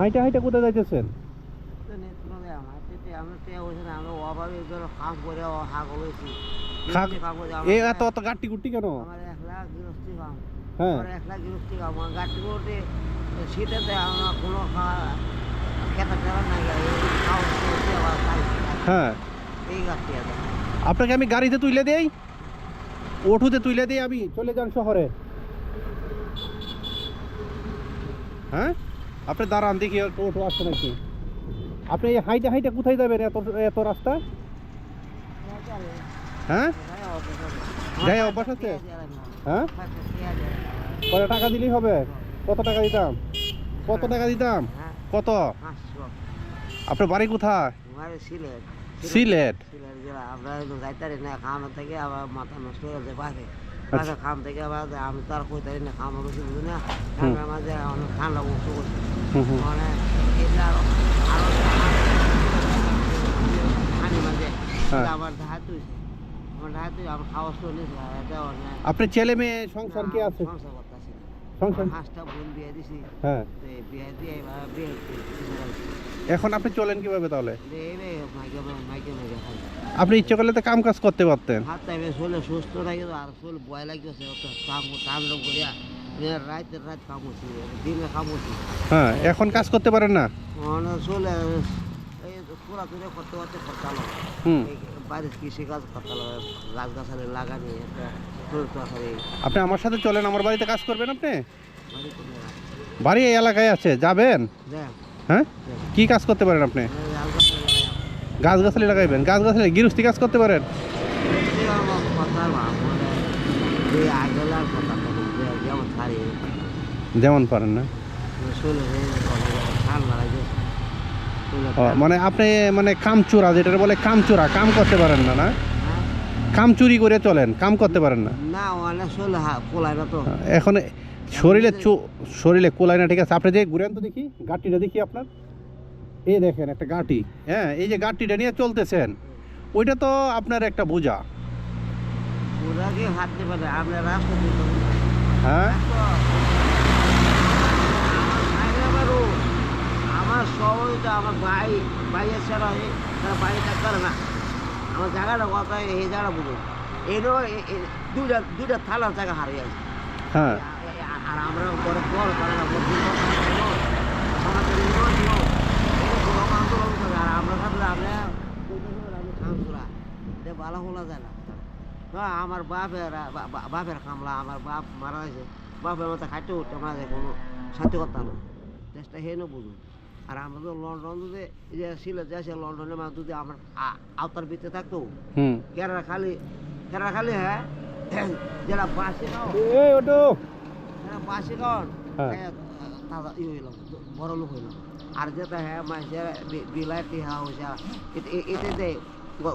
হাইটা হাইটা কোথায় যাইতেছেন? এত অত কেন? হ্যাঁ। হ্যাঁ। আপনাকে আমি গাড়িতে তুলে দেই ওঠুতে তুলে দিই আমি চলে যান শহরে। হ্যাঁ? আপনি দাঁড়ান দেখি ওঠো আসছে নাকি। আপনি এই হাইটে হাইটে কোথায় যাবেন এত এত রাস্তা? হ্যাঁ? যাই অভ্যাস আছে? হ্যাঁ? কত টাকা দিলেই হবে। কত টাকা দিতাম? কত টাকা দিতাম? কত? আপনার বাড়ি কোথায়? সিলেট। সিলেট। আমরা যাইতারি না খাওয়ানো থেকে আবার মাথা নষ্ট হয়ে যায় বাইরে। আচ্ছা। বাইরে খাম থেকে আবার আমি তো আর কইতারি না খাওয়ানো বেশি বুঝি না ঠান্ডার মাঝে অনেক ঠান্ডা বসে বসে হুম হুম মানে এটা আরও আরও পানি মাঝে হ্যাঁ। এটা আমার ধাত হয়েছে আমার ধাত হয়েছে আমার খাওয়া শুনে এটা অনেক আপনার ছেলে মেয়ে সংসার কি আছে সংসার করতেছি সংসার হাঁসটা বোন বিয়ে দিছি হ্যাঁ। বিয়ে দিয়ে বিয়ে এখন আপনি চলেন কীভাবে তাহলে? আপনি ইচ্ছে করলে তো কাম কাজ করতে পারতেন। শরীরে সুস্থ আর শরীর ভয় লাগতেছে কাম কাম করিয়া রাতে রাত কাম করছি দিনে কাম হ্যাঁ এখন কাজ করতে পারেন না? এই পুরা দূরে করতে করতে খরচা লাগে। হুম। এই বাড়ির কৃষি কাজ করতে লাগে গাছ গাছালি লাগানি একটা আপনি আমার সাথে চলেন আমার বাড়িতে কাজ করবেন আপনি? বাড়ি এই এলাকায় আছে যাবেন? হ্যাঁ। কি কাজ করতে পারেন আপনি। গাছ গাছালি লাগাইবেন গাছ গাছালি গৃহস্থী কাজ করতে পারেন? মানে যেমন পারেন না শরীরে ঠান্ডা লাগে শরীরে ও, মানে আপনি মানে কাম চোরা যেটা বলে কাম চোরা কাম করতে পারেন না না? কাম চুরি করে চলেন কাম করতে পারেন না? এখন শরীরে চু- শরীরে কোলাই না ঠিক আছে? আপনি যে ঘুরেন তো দেখি গাটিটা দেখি আপনার। এই দেখেন একটা গাটি হ্যাঁ এই যে গাটিটা নিয়ে চলতেছেন ওইটা তো আপনার একটা বোঝা। হ্যাঁ আমার সবাইটা আমার ভাই ভাইয়ের ছাড়া হয় তার বাড়িটা করে না আমার জায়গাটা কথা এই জায়গাটা বুঝুন এরও দুইটা দুইটা থালার জায়গা হারিয়ে আছে হ্যাঁ আর আমরা বড় বড় করে না আমরা থাকলে আমরা ভালো হলা যায় না আমার বাপের বাপের কামলা আমার বাপ মারা গেছে বাপের মতো খাইতে উঠতে মাঝে কোনো শান্তি করতাম না চেষ্টা হেন বুঝুন আর আমরা তো লন্ডন যদি যে সিলেট যাচ্ছে লন্ডনের মাঝে যদি আমার আওতার ভিতরে থাকতো হুম। কেরালা খালি কেরালা খালি হ্যাঁ যেটা বাসে হ্যাঁ বাসে হ্যাঁ। দাদা ই হইলাম বড় লোক হইলাম আর যেটা হ্যাঁ মাসে বিলাইটি হ্যাঁ হয়েছে এতে- দেয়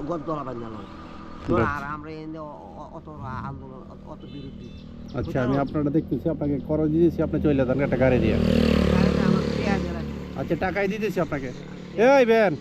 গদ্দলা বাহ। আর আমরা এনে অত আন্দোলন অত- বিরুদ্ধে। আচ্ছা আমি আপনারটা দেখতেছি আপনাকে খরচ দিয়েছি আপনি চলে যান একটা গাড়ি দিয়ে আচ্ছা টাকাই দিতেছি আপনাকে। এই বেন।